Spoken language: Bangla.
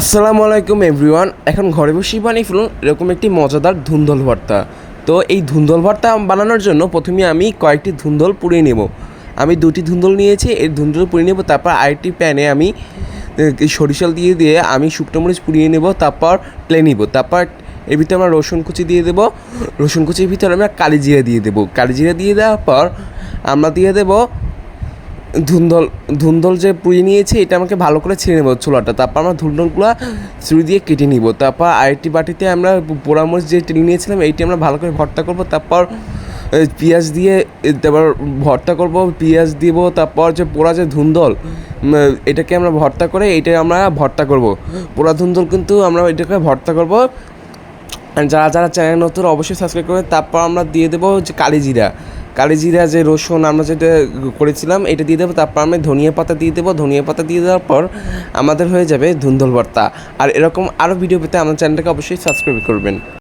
আসসালামু আলাইকুম এভরিওয়ান, এখন ঘরে বসেই বানিয়ে ফেলুন এরকম একটি মজাদার ধুন্দল ভর্তা। তো এই ধুন্দল ভর্তা বানানোর জন্য প্রথমে আমি কয়েকটি ধুন্দল পুড়িয়ে নেব। আমি দুটি ধুন্দল নিয়েছি, এই ধুন্দল পুড়িয়ে নেব, তারপর আরেকটি প্যানে আমি সরিষাল দিয়ে দিয়ে আমি শুকনো মরিচ পুড়িয়ে নেব, তারপর প্লে নিব। তারপর এর ভিতরে আমরা রসুন কুচি দিয়ে দেবো, রসুন কুচির ভিতরে আমরা কালি জিরা দিয়ে দেবো। কালি জিরা দিয়ে দেওয়ার পর আমরা দিয়ে দেবো ধুন্দল ধুন্দল যে পুড়িয়ে নিয়েছি, এটা আমাকে ভালো করে ছেড়ে নেব ছোলাটা তারপর আমরা ধুন্দলগুলো ছুরি দিয়ে কেটে নিব। তারপর আরেকটি বাটিতে আমরা পোড়ামরিচ যে টেনে নিয়েছিলাম, এইটি আমরা ভালো করে ভর্তা করব। তারপর পেঁয়াজ দিয়ে তারপর ভর্তা করব, পেঁয়াজ দিব, তারপর যে পোড়া যে ধুন্দল এটাকে আমরা ভর্তা করে এটা আমরা ভর্তা করব। পোড়া ধুন্দল কিন্তু আমরা এটাকে ভর্তা করব। যারা যারা চ্যানেল নতুন, অবশ্যই সাবস্ক্রাইব করবে তারপর আমরা দিয়ে দেবো যে কালি জিরা কালি জিরা যে রসুন আমরা যেটা করেছিলাম, এটা দিয়ে দেবো, তারপর আমি ধনিয়া পাতা দিয়ে দেবো, ধনিয়া পাতা দিয়ে দেওয়ার পর আমাদের হয়ে যাবে ধুন্দল ভর্তা। আর এরকম আরও ভিডিও পেতে আমার চ্যানেলটাকে অবশ্যই সাবস্ক্রাইব করবেন।